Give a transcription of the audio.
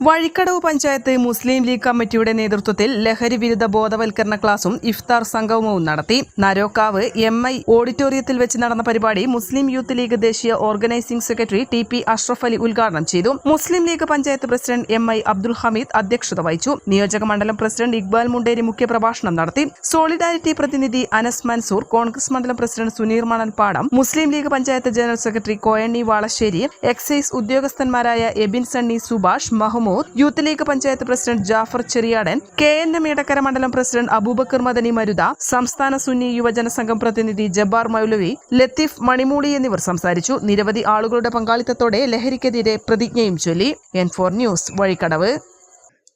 Vazhikkadavu panchayat Muslim League കമ്മിറ്റിയുടെ നേതൃത്വത്തിൽ ലഹരി വിരുദ്ധ ബോധവൽക്കരണ ക്ലാസും ഇഫ്താർ സംഗമവും നടത്തി. നരോക്കാവ് എം ഐ ഓഡിറ്റോറിയത്തിൽ വെച്ച് നടന്ന പരിപാടി മുസ്ലിം യൂത്ത് ലീഗ് ദേശീയ organising secretary T P Ashraf Ali ഉദ്ഘാടനം ചെയ്തു. Muslim League panchayat president M I Abdul Hameed അധ്യക്ഷത വഹിച്ചു. നിയോജക മണ്ഡലം പ്രസിഡന്റ് ഇക്ബാൽ മുണ്ടേരി മുഖ്യപ്രഭാഷണം നടത്തി. സോളിഡാരിറ്റി പ്രതിനിധി അനസ് മൻസൂർ കോൺഗ്രസ് മണ്ഡലം president Suneer Manalpadam Muslim League panchayat general secretary Koyanni Valasseri excise ഉദ്യോഗസ്ഥന്മാരായ Abin Sunny Subhash Mahmood Youth League panchayat president Jafar Cheriyadan K N M Edakkara മണ്ഡലം president Abubakar Madani Marutha സംസ്ഥാന സുന്നി യുവജന സംഘം പ്രതിനിധി ജബ്ബാർ മൗലവി ലത്തീഫ് മണിമൂളി എന്നിവർ സംസാരിച്ചു. നിരവധി ആളുകളുടെ പങ്കാളിത്തത്തോടെ ലഹരിക്കെതിരെ പ്രതിജ്ഞയും ചൊല്ലി. N four news Vazhikkadavu.